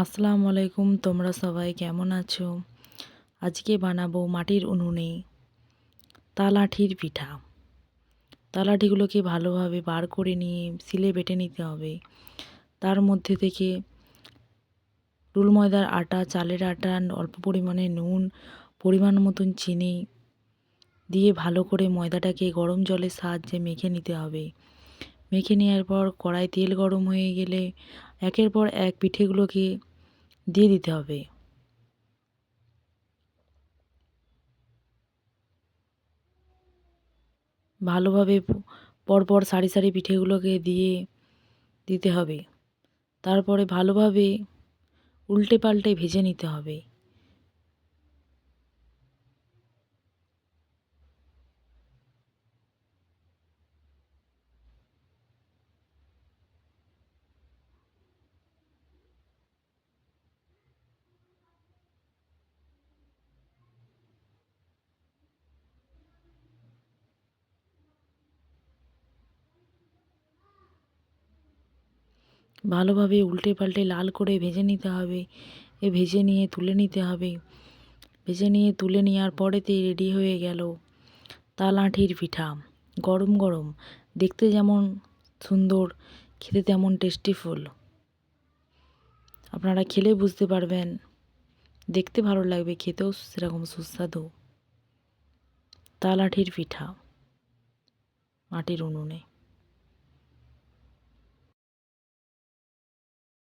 আসসালামু আলাইকুম, তোমরা সবাই কেমন আছো? আজকে বানাবো মাটির উনুনে তালাঠির পিঠা। তালাঠিগুলোকে ভালোভাবে বার করে নিয়ে শিলে বেটে নিতে হবে। তার মধ্যে থেকে রুল ময়দার আটা, চালের আটা, অল্প পরিমাণে নুন, পরিমাণ মতন চিনি দিয়ে ভালো করে ময়দাটাকে গরম জলের সাহায্যে মেখে নিতে হবে। মেখে নেওয়ার পর কড়াই তেল গরম হয়ে গেলে একের পর এক পিঠেগুলোকে দিয়ে দিতে হবে। ভালোভাবে পরপর সারি সারি পিঠেগুলোকে দিয়ে দিতে হবে। তারপরে ভালোভাবে উল্টে পাল্টে ভেজে নিতে হবে। ভালোভাবে উল্টে পাল্টে লাল করে ভেজে নিতে হবে। এ ভেজে নিয়ে তুলে নিতে হবে। ভেজে নিয়ে তুলে নেওয়ার পরেতেই রেডি হয়ে গেল তাল আঁঠির পিঠা। গরম গরম। দেখতে যেমন সুন্দর, খেতে তেমন টেস্টিফুল আপনারা খেলে বুঝতে পারবেন। দেখতে ভালো লাগবে, খেতেও সেরকম সুস্বাদু। তাল আঁঠির পিঠা। মাটির উনুনে।